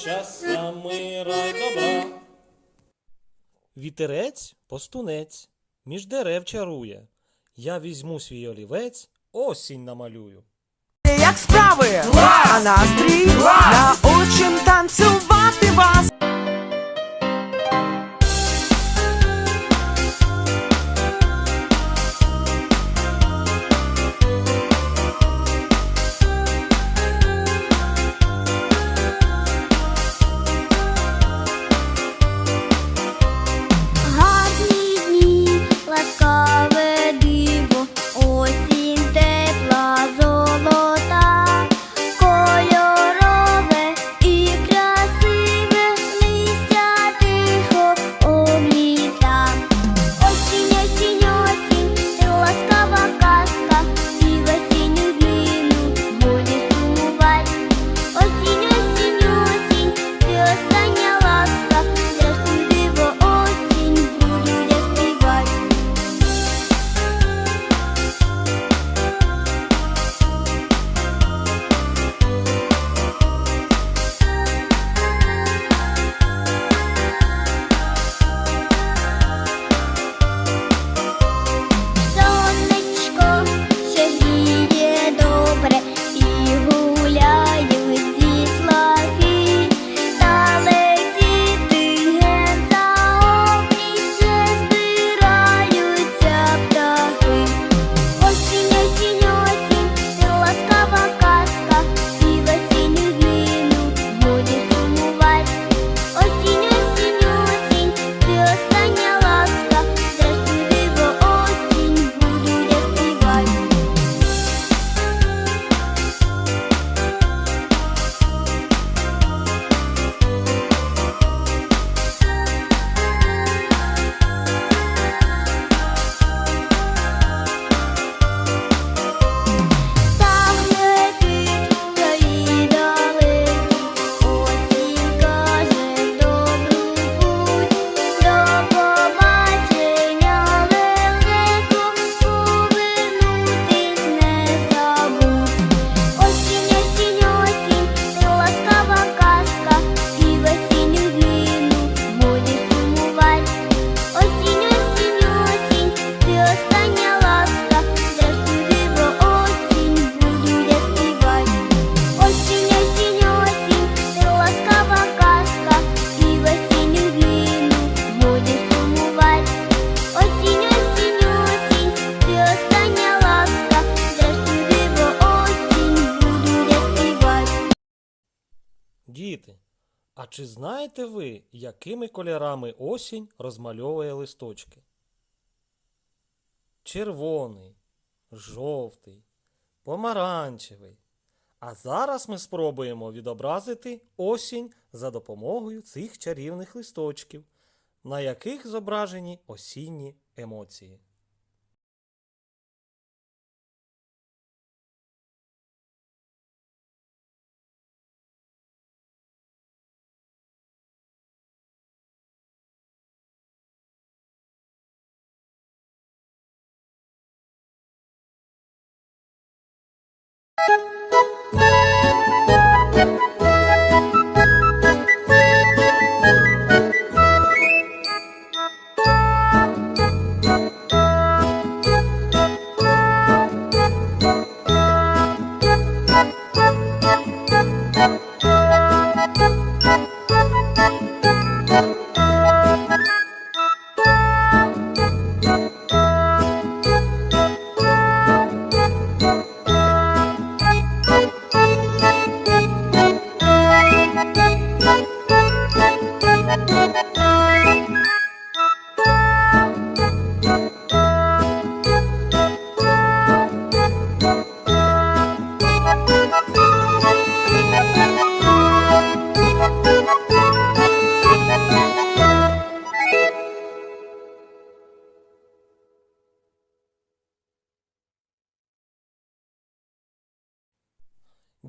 щастя, мира й добра. Вітерець постунець, між дерев чарує. Я візьму свій олівець, осінь намалюю. Як справи, Клас! а настрій Клас! научим танцювати вас. А чи знаєте ви, якими кольорами осінь розмальовує листочки? Червоний, жовтий, помаранчевий. А зараз ми спробуємо відобразити осінь за допомогою цих чарівних листочків, на яких зображені осінні емоції.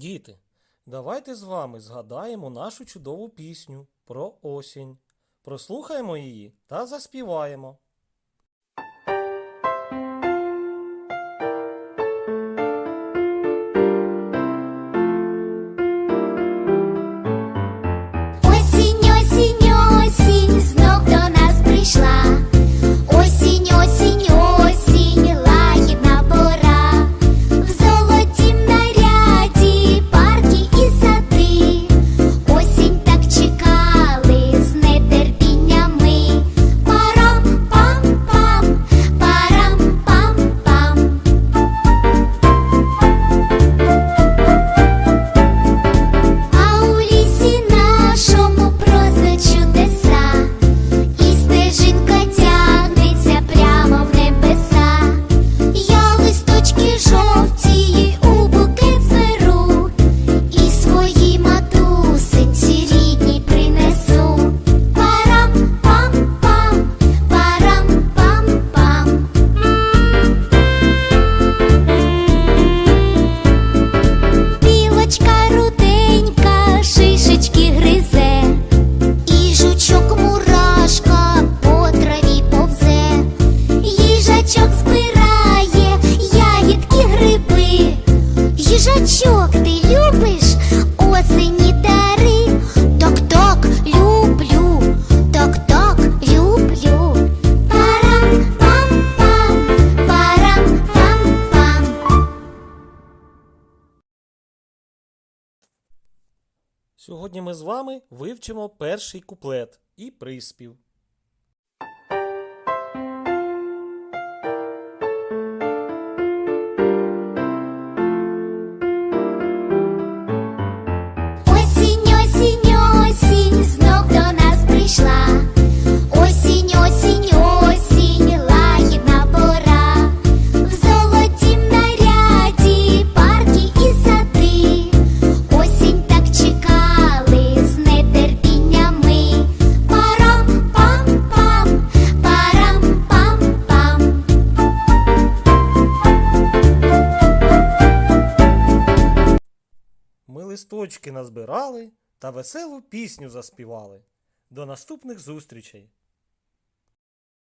Діти, давайте з вами згадаємо нашу чудову пісню про осінь. Прослухаємо її та заспіваємо. Сьогодні ми з вами вивчимо перший куплет і приспів. Листочки назбирали та веселу пісню заспівали. До наступних зустрічей!